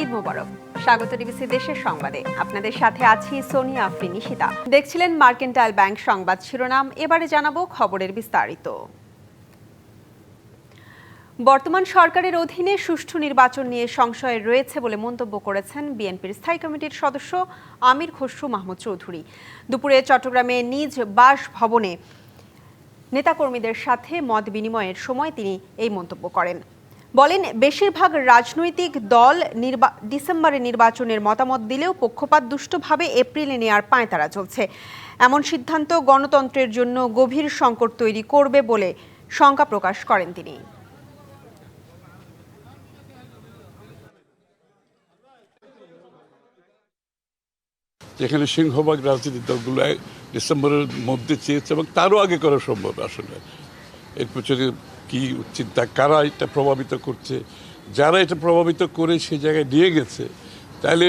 ঈদ মোবারক। স্বাগত ডিবিসি দেশের সংবাদে। আপনাদের সাথে আছি সোনিয়া আফরিন নিশিতা দেখছিলেন মার্কেন্টাইল ব্যাংক সংবাদ শিরোনাম। এবারে জানাব খবরের বিস্তারিত। বর্তমান সরকারের অধীনে সুষ্ঠু নির্বাচন নিয়ে সংশয় রয়েছে বলে মন্তব্য করেছেন বিএনপির স্থায়ী কমিটির সদস্য আমির খসরু মাহমুদ চৌধুরী। দুপুরে চট্টগ্রামে নিজ বাসভবনে নেতাকর্মীদের সাথে মত বিনিময়ের সময় তিনি এই মন্তব্য করেন। বলেন, বেশিরভাগ রাজনৈতিক দল ডিসেম্বরে নির্বাচনের মতামত দিলেও পক্ষপাত দুষ্টভাবে এপ্রিলে নেয়ার পায়তারা চলছে। এমন সিদ্ধান্ত গণতন্ত্রের জন্য গভীর সংকট তৈরি করবে বলে শঙ্কা প্রকাশ করেন তিনি। যেখানে সিংহভাগ রাজনৈতিক দলগুলো ডিসেম্বরের মধ্যে চেয়েছে এবং তারও আগে করা সম্ভব আসলে। এর পেছনে কি চিন্তা, কারা এটা প্রভাবিত করছে? যারা এটা প্রভাবিত করে সেই জায়গায় নিয়ে গেছে, তাহলে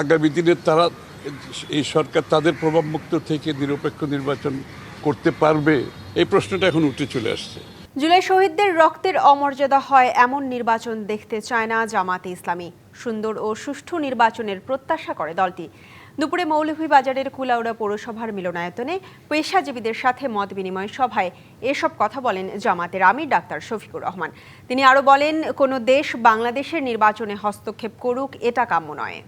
আগামী দিনে তারা এই সরকার তাদের প্রভাবমুক্ত থেকে নিরপেক্ষ নির্বাচন করতে পারবে? এই প্রশ্নটা এখন উঠে চলে আসছে। জুলাই শহীদদের রক্তের অমর্যাদা হয় এমন নির্বাচন দেখতে চায় না জামাতে ইসলামী। সুন্দর ও সুষ্ঠু নির্বাচনের প্রত্যাশা করে দলটি। দুপুরে মৌলভীবাজারের কুলাউড়া পৌরসভার মিলনায়তনে পেশাজীবীদের সাথে মত বিনিময় সভায় এসব কথা বলেন জামাতের আমির ডাক্তার শফিকুর রহমান। তিনি আরও বলেন, কোনো দেশ বাংলাদেশের নির্বাচনে হস্তক্ষেপ করুক, এটা কাম্য নয়।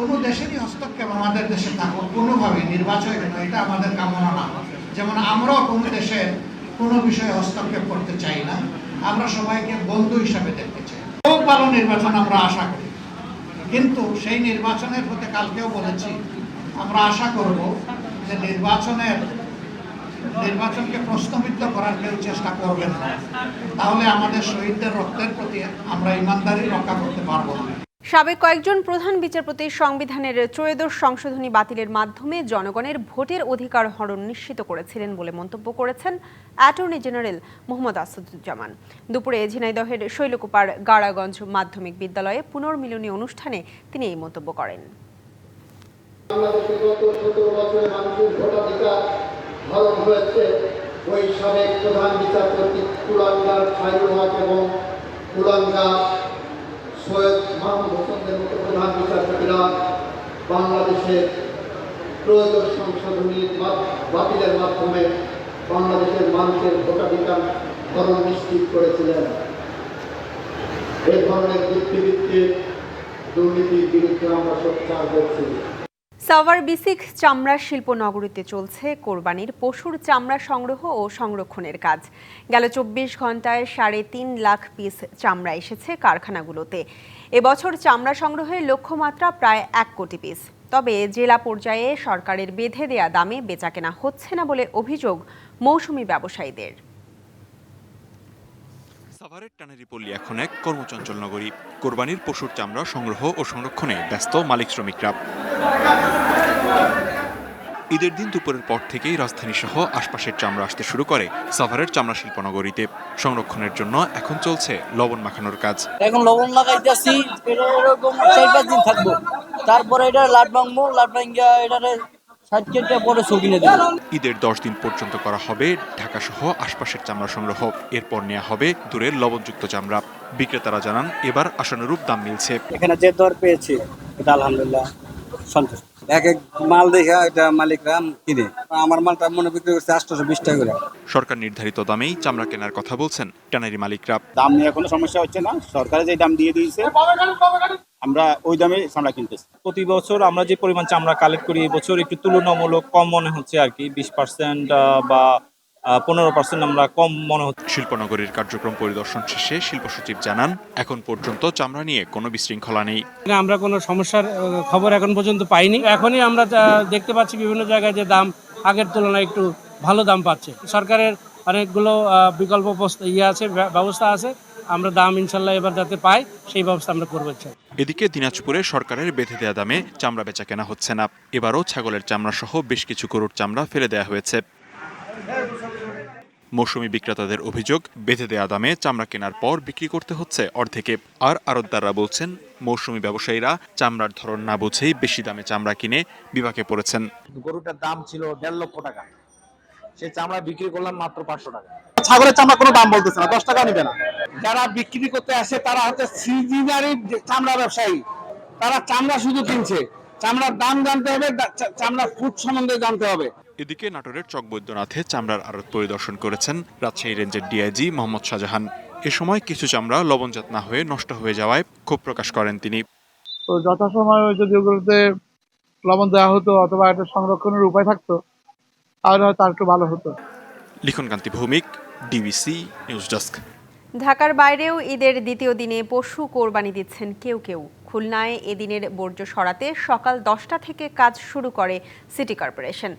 কোনো দেশেরই হস্তক্ষেপ আমাদের দেশে থাকুক কোনোভাবে নির্বাচন এটা আমাদের কামনা না। যেমন আমরাও কোনো দেশের কোনো বিষয়ে হস্তক্ষেপ করতে চাই না। আমরা সবাইকে বন্ধু হিসাবে দেখতে চাই। খুব ভালো নির্বাচন আমরা আশা করি। কিন্তু সেই নির্বাচনের প্রতি কালকেও বলেছি, আমরা আশা করব যে নির্বাচনের, নির্বাচনকে প্রশ্নবিদ্ধ করার কেউ চেষ্টা করবেন না। তাহলে আমাদের শহীদদের রক্তের প্রতি আমরা ইমানদারি রক্ষা করতে পারব না। সাবেক কয়েকজন প্রধান বিচারপতির সংবিধানের ত্রয়োদশ সংশোধনী বাতিলের মাধ্যমে জনগণের ভোটের অধিকার হরণ নিশ্চিত করেছিলেন বলে মন্তব্য করেছেন অ্যাটর্নি জেনারেল মোহাম্মদ আসাদুজ্জামান। দুপুরে ঝিনাইদহের শৈলকুপার গাড়াগঞ্জ মাধ্যমিক বিদ্যালয়ে পুনর্মিলনী অনুষ্ঠানে তিনি এই মন্তব্য করেন। হয়েছে। ওই সাবেক প্রধান বিচারপতি এবং কুলাঙ্গার সৈয়দ মাহমুদ হোসেনদের মতো প্রধান বিচারপতিরা বাংলাদেশের প্রয়োজন সংশোধনী বাতিলের মাধ্যমে বাংলাদেশের মানুষের ভোটাধিকার হরণ নিশ্চিত করেছিলেন। এ ধরনের বুদ্ধিবৃত্তির দুর্নীতির বিরুদ্ধে আমরা সোচ্চার হচ্ছি সাভার বিসিক চামড়া শিল্প নগরীতে চলছে কোরবানির পশুর চামড়া সংগ্রহ ও সংরক্ষণের কাজ। গেল চব্বিশ ঘন্টায় সাড়ে তিন লাখ পিস চামড়া এসেছে কারখানাগুলোতে। এবছর চামড়া সংগ্রহের লক্ষ্যমাত্রা প্রায় এক কোটি পিস। তবে জেলা পর্যায়ে সরকারের বেঁধে দেয়া দামে বেচাকেনা হচ্ছে না বলে অভিযোগ মৌসুমি ব্যবসায়ীদের। সাভারের টানেরিপল্লী এখন এক কর্মচঞ্চল নগরী। কোরবানির পশুর চামড়া সংগ্রহ ও সংরক্ষণে ব্যস্ত মালিক শ্রমিকরা। ঈদের দিন দুপুরের পর থেকেই রাজধানী সহ আশপাশের চামড়া আসতে শুরু করে সাভারের চামড়া শিল্প নগরীতে। সংরক্ষণের জন্য এখন চলছে লবণ মাখানোর কাজ। এখন লবণ লাগাইতেছি এরকম চার পাঁচ দিন থাকব। তারপরে এটা লাট ভাঙবো, লাট ভাঙ্গা এটারে ষাট কেটে পরে সকিনে দেবো ঈদের দশ দিন পর্যন্ত করা হবে ঢাকা সহ আশপাশের চামড়া সংগ্রহ। এরপর নেওয়া হবে দূরের লবণযুক্ত চামড়া। বিক্রেতারা জানান এবার আশানুরূপ দাম মিলছে। এখানে যে দর পেয়েছি এটা আলহামদুলিল্লাহ সন্তুষ্ট। এক এক মাল দেখা এটা মালিকরা কিনে। আমার মালটা মনে বিক্রি করছে আটশোশো বিশ টাকা করে। সরকার নির্ধারিত দামেই চামড়া কেনার কথা বলছেন ট্যানারি মালিকরা। দাম নিয়ে কোনো সমস্যা হচ্ছে না। সরকারে যে দাম দিয়ে দিয়েছে আমরা ওই দামে চামড়া কিনতেছি। প্রতি বছর আমরা যে পরিমাণ চামড়া কালেক্ট করি এই বছর একটু তুলনামূলক কম মনে হচ্ছে আর কি বিশ পার্সেন্ট বা পনেরো পার্সেন্ট আমরা কম মনে হচ্ছে। শিল্পনগরীর কার্যক্রম পরিদর্শন শেষে শিল্প সচিব জানান এখন পর্যন্ত চামড়া নিয়ে কোনো বিশৃঙ্খলা নেই। আমরা কোনো সমস্যার খবর এখন পর্যন্ত পাইনি। এখনই আমরা দেখতে পাচ্ছি বিভিন্ন জায়গায় যে দাম আগের তুলনায় একটু ভালো দাম পাচ্ছে। সরকারের অনেকগুলো বিকল্প ইয়ে আছে ব্যবস্থা আছে। আমরা দাম ইনশাল্লাহ এবার যাতে পাই সেই ব্যবস্থা আমরা করব এদিকে দিনাজপুরে সরকারের বেঁধে দেয়া দামে চামড়া বেচা কেনা হচ্ছে না। এবারও ছাগলের চামড়া সহ বেশ কিছু গরুর চামড়া ফেলে দেয়া হয়েছে। মৌসুমি বিক্রেতাদের অভিযোগ বেঁধে দেয়া দামে চামড়া কেনার পর বিক্রি করতে হচ্ছে অর্ধেকে। আর আড়তদাররা বলছেন মৌসুমি ব্যবসায়ীরা চামড়ার ধরন না বুঝেই বেশি দামে চামড়া কিনে বিপাকে পড়েছেন। গরুটার দাম ছিল দেড় লক্ষ টাকা। সেই চামড়া বিক্রি করলাম মাত্র পাঁচশো টাকা। ছাগলের চামড়া কোনো দাম বলতেছে না দশ টাকা নিবে না। যারা বিক্রি করতে আসে তারা হচ্ছে সিজনারি চামড়া ব্যবসায়ী। তারা চামড়া শুধু কিনছে। চামড়ার দাম জানতে হবে চামড়ার ফুড সম্বন্ধে জানতে হবে। এদিকে নাটোরের চকবৈদ্যনাথে চামড়ার আড়ত পরিদর্শন করেছেন রাজশাহী রেঞ্জের ডিআইজি মোহাম্মদ শাহজাহান। এ সময় কিছু চামড়া লবণজাত না হয়ে নষ্ট হয়ে যাওয়ায় ক্ষোভ প্রকাশ করেন তিনি। তো যথাসময়ে যদি ওগুলোতে লবণ দেওয়া হতো অথবা একটা সংরক্ষণের উপায় থাকতো তাহলে হয়তো আর একটু ভালো হতো। Likhankanti Bhowmik DBC news desk. ঢাকার বাইরেও ঈদের দ্বিতীয় দিনে পশু কোরবানি দিচ্ছেন কেউ কেউ। খুলনায় এদিনের বর্জ্য সরাতে সকাল দশটা থেকে কাজ শুরু করে সিটি কর্পোরেশন।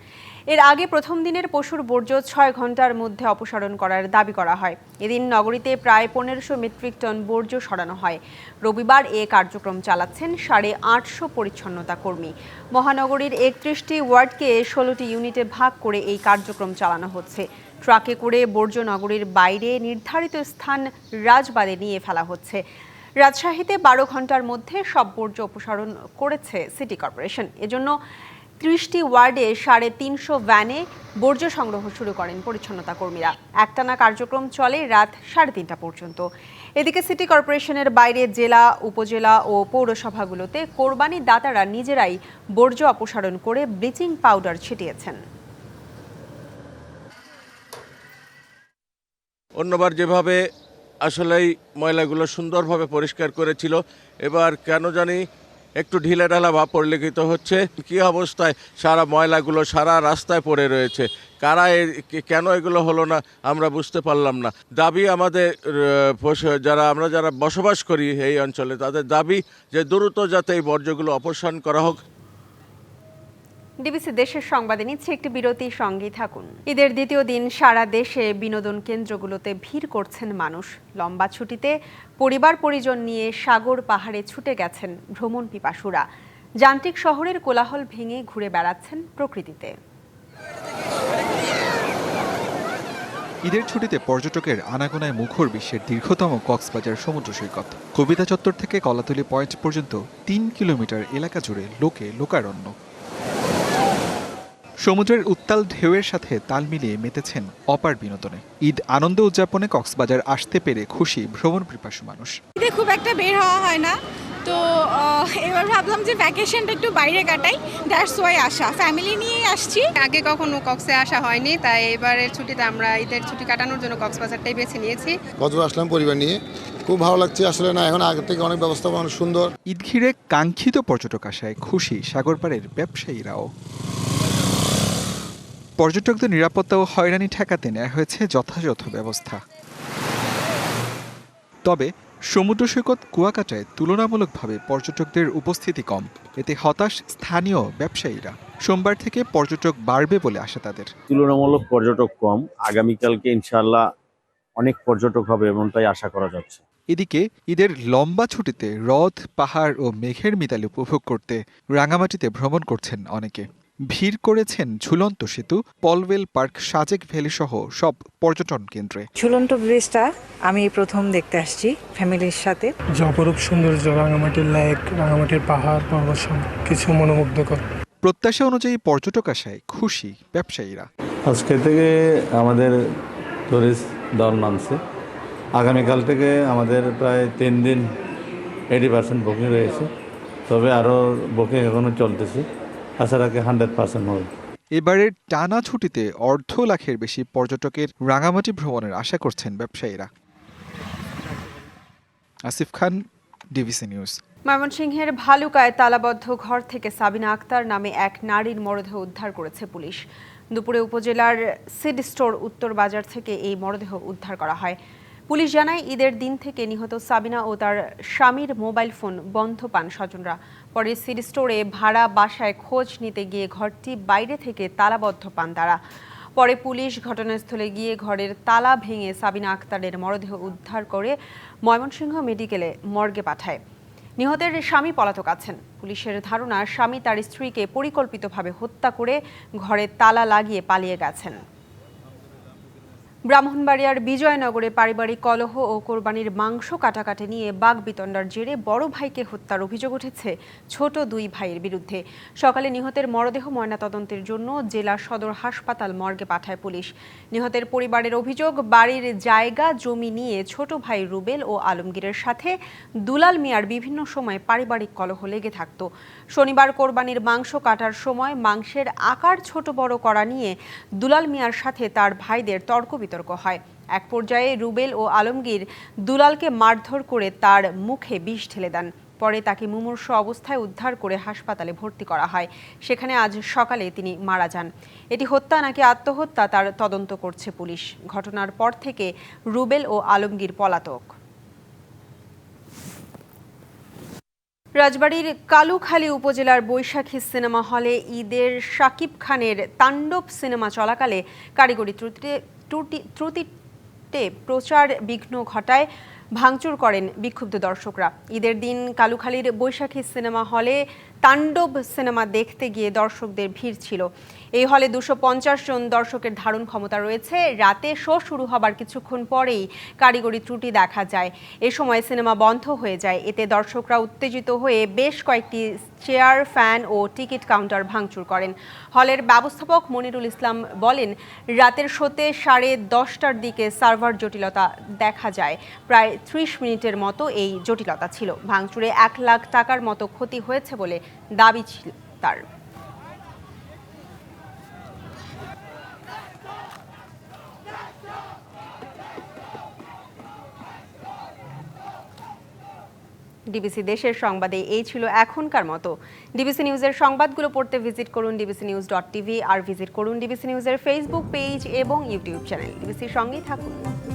এর আগে প্রথম দিনের পশুর বর্জ্য ছয় ঘণ্টার মধ্যে অপসারণ করার দাবি করা হয়। এদিন নগরীতে প্রায় পনেরোশো মেট্রিক টন বর্জ্য সরানো হয়। রবিবার এ কার্যক্রম চালাচ্ছেন সাড়ে আটশো পরিচ্ছন্নতা কর্মী। মহানগরীর একত্রিশটি ওয়ার্ডকে ষোলোটি ইউনিটে ভাগ করে এই কার্যক্রম চালানো হচ্ছে। ট্রাকে করে বর্জ্য নগরীর বাইরে নির্ধারিত স্থান রাজবাদে নিয়ে ফেলা হচ্ছে। রাজশাহীতে বারো ঘণ্টার মধ্যে সব বর্জ্য অপসারণ করেছে সিটি কর্পোরেশন। এজন্য ত্রিশটি ওয়ার্ডে সাড়ে তিনশো ভ্যানে বর্জ্য সংগ্রহ শুরু করেন পরিচ্ছন্নতা কর্মীরা। একটানা কার্যক্রম চলে রাত সাড়ে তিনটা পর্যন্ত। এদিকে সিটি কর্পোরেশনের বাইরে জেলা, উপজেলা ও পৌরসভাগুলোতে কোরবানি দাতারা নিজেরাই বর্জ্য অপসারণ করে ব্লিচিং পাউডার ছিটিয়েছেন। অন্যবার যেভাবে আসলেই ময়লাগুলো সুন্দরভাবে পরিষ্কার করেছিল। এবার কেন জানি একটু ঢিলে ঢালা ভাব পরিলক্ষিত হচ্ছে। কি অবস্থায় সারা ময়লাগুলো সারা রাস্তায় পড়ে রয়েছে? কারা কেন এগুলো হলো না আমরা বুঝতে পারলাম না। দাবি আমাদের যারা, আমরা যারা বসবাস করি এই অঞ্চলে, তাদের দাবি যে দ্রুত যাতে এই বর্জ্যগুলো অপসারণ করা হোক। ডিবিসি দেশের সংবাদে নিচ্ছে একটি বিরতি, সঙ্গেই থাকুন। ঈদের দ্বিতীয় দিন সারা দেশে বিনোদন কেন্দ্রগুলোতে ভিড় করছেন মানুষ। লম্বা ছুটিতে পরিবার পরিজন নিয়ে সাগর পাহাড়ে ছুটে গেছেন ভ্রমণ পিপাসুরা। যান্ত্রিক শহরের কোলাহল ভেঙে ঘুরে বেড়াচ্ছেন প্রকৃতিতে। ঈদের ছুটিতে পর্যটকের আনাগোনায় মুখর বিশ্বের দীর্ঘতম কক্সবাজার সমুদ্র সৈকত। কবিতা চত্বর থেকে কলাতলি পয়েন্ট পর্যন্ত তিন কিলোমিটার এলাকা জুড়ে লোকে লোকারণ্য। সমুদ্রের উত্তাল ঢেউয়ের সাথে তাল মিলিয়ে মেতেছেন অপার বিনোদনে। ঈদ আনন্দ উদযাপনে কক্সবাজার আসতে পেরে খুশি ভ্রমণ পিপাসু মানুষ। ঈদে খুব একটা বের হওয়া হয় না। তো এবার ভাবলাম যে ভ্যাকেশনটা একটু বাইরে কাটাই। দ্যাটস ওয়াই আসা। ফ্যামিলি নিয়েই আসছি। আগে কখনো কক্সে আসা হয়নি তাই এবারের ছুটিতে আমরা ঈদের ছুটি কাটানোর জন্য কক্সবাজারটাই বেছে নিয়েছি। কক্সবাজার আসলাম পরিবার নিয়ে। খুব ভালো লাগছে আসলে না এখন আগে থেকে অনেক ব্যবস্থাপনা অনেক সুন্দর। ঈদ ঘিরে কাঙ্ক্ষিত পর্যটক আসায় খুশি সাগরপাড়ের ব্যবসায়ীরাও। পর্যটকদের নিরাপত্তা ও হয়রানি ঠেকাতে নেওয়া হয়েছে যথাযথ ব্যবস্থা। তবে সমুদ্র সৈকত কুয়াকাটায় তুলনামূলকভাবে পর্যটকদের উপস্থিতি কম। এতে হতাশ স্থানীয় ব্যবসায়ীরা। সোমবার থেকে পর্যটক বাড়বে বলে আশা তাদের। তুলনামূলক পর্যটক কম। আগামীকালকে ইনশাল্লাহ অনেক পর্যটক হবে এমনটাই আশা করা যাচ্ছে। এদিকে ঈদের লম্বা ছুটিতে হ্রদ পাহাড় ও মেঘের মিতালি উপভোগ করতে রাঙামাটিতে ভ্রমণ করছেন অনেকে। ভিড় করেছেন ঝুলন্ত সেতু পলওয়েল পার্ক সাজেক ভ্যালি সহ সব পর্যটন কেন্দ্রে। ঝুলন্ত ব্রিজটা আমি প্রথম দেখতে আসছি ফ্যামিলির সাথে। যে অপরূপ সৌন্দর্য রাঙামাটির লেক রাঙামাটির পাহাড় পর্বত কিছু মনোমুগ্ধকর। প্রত্যাশা অনুযায়ী পর্যটক আসায় খুশি ব্যবসায়ীরা। আজকে থেকে আমাদের টুরিস্ট দল নামছে। আগামীকাল থেকে আমাদের প্রায় তিন দিন এইটি পার্সেন্ট বুকিং রয়েছে। তবে আরও বুকিং এখনও চলতেছে। তাছাড়া হান্ড্রেড পার্সেন্ট হবে এবারের টানা ছুটিতে অর্ধ লাখের বেশি পর্যটকের রাঙামাটি ভ্রমণের আশা করছেন ব্যবসায়ীরা। Asif Khan DBC news. ময়মনসিংহের ভালুকায় তালাবদ্ধ ঘর থেকে সাবিনা আক্তার নামে এক নারীর মরদেহ উদ্ধার করেছে পুলিশ। দুপুরে উপজেলার সিড স্টোর উত্তর বাজার থেকে এই মরদেহ উদ্ধার করা হয়। পুলিশ জানায়, ঈদের দিন থেকে নিহত সাবিনা ও তার স্বামীর মোবাইল ফোন বন্ধ পান স্বজনরা। পরে সিড স্টোরে ভাড়া বাসায় খোঁজ নিতে গিয়ে ঘরটি বাইরে থেকে তালাবদ্ধ পান তারা। পরে পুলিশ ঘটনাস্থলে গিয়ে ঘরের তালা ভেঙে সাবিনা আক্তারের মরদেহ উদ্ধার করে ময়মনসিংহ মেডিকেলে মর্গে পাঠায়। নিহতের স্বামী পলাতক আছেন। পুলিশের ধারণা, স্বামী তার স্ত্রীকে পরিকল্পিতভাবে হত্যা করে ঘরে তালা লাগিয়ে পালিয়ে গেছেন। ব্রাহ্মণবাড়িয়ার বিজয়নগরে পারিবারিক কলহ ও কোরবানির মাংস কাটাকাটি নিয়ে বাঘ বিতণ্ডার জেরে বড় ভাইকে হত্যার অভিযোগ উঠেছে ছোট দুই ভাইয়ের বিরুদ্ধে। সকালে নিহতের মরদেহ ময়নাতদন্তের জন্য জেলা সদর হাসপাতাল মর্গে পাঠায় পুলিশ। নিহতের পরিবারের অভিযোগ, বাড়ির জায়গা, জমি নিয়ে ছোট ভাই রুবেল ও আলমগীরের সাথে দুলাল মিয়ার বিভিন্ন সময় পারিবারিক কলহ লেগে থাকত। শনিবার কোরবানির মাংস কাটার সময় মাংসের আকার ছোট বড় করা নিয়ে দুলাল মিয়ার সাথে তার ভাইদের তর্ক বিতর্ক হয়। এক পর্যায়ে রুবেল ও আলমগীর দুলালকে মারধর করে তার মুখে বিষ ঢেলে দেন। পরে তাকে মুমূর্ষ অবস্থায় উদ্ধার করে হাসপাতালে ভর্তি করা হয়। সেখানে আজ সকালে তিনি মারা যান। এটি হত্যা নাকি আত্মহত্যা তার তদন্ত করছে পুলিশ। ঘটনার পর থেকে রুবেল ও আলমগীর পলাতক। রাজবাড়ীর কালুখালী উপজেলার বৈশাখী সিনেমা হলে ঈদের শাকিব খানের তাণ্ডব সিনেমা চলাকালে কারিগরি ত্রুটিতে, ত্রুটি, ত্রুটিতে প্রচার বিঘ্ন ঘটায়, ভাঙচুর করেন বিক্ষুব্ধ দর্শকরা। ঈদের দিন কালুখালীর বৈশাখী সিনেমা হলে তাণ্ডব সিনেমা দেখতে গিয়ে দর্শকদের ভিড় ছিল। এই হলে দুশো পঞ্চাশ জন দর্শকের ধারণ ক্ষমতা রয়েছে। রাতে শো শুরু হবার কিছুক্ষণ পরেই কারিগরি ত্রুটি দেখা যায়। এ সময় সিনেমা বন্ধ হয়ে যায়। এতে দর্শকরা উত্তেজিত হয়ে বেশ কয়েকটি চেয়ার, ফ্যান ও টিকিট কাউন্টার ভাঙচুর করেন। হলের ব্যবস্থাপক মনিরুল ইসলাম বলেন, রাতের শোতে সাড়ে দশটার দিকে সার্ভার জটিলতা দেখা যায়। প্রায় ত্রিশ মিনিটের মতো এই জটিলতা ছিল। ভাঙচুরে এক লাখ টাকার মতো ক্ষতি হয়েছে বলে দাবি ছিল তার। ডিবিসি দেশের সংবাদে এই ছিল এখনকার মতো। ডিবিসি নিউজের সংবাদগুলো পড়তে ভিজিট করুন ডিবিসি নিউজ ডট টিভি আর ভিজিট করুন ডিবিসি নিউজের ফেসবুক পেজ এবং ইউটিউব চ্যানেল ডিবিসির সঙ্গেই থাকুন।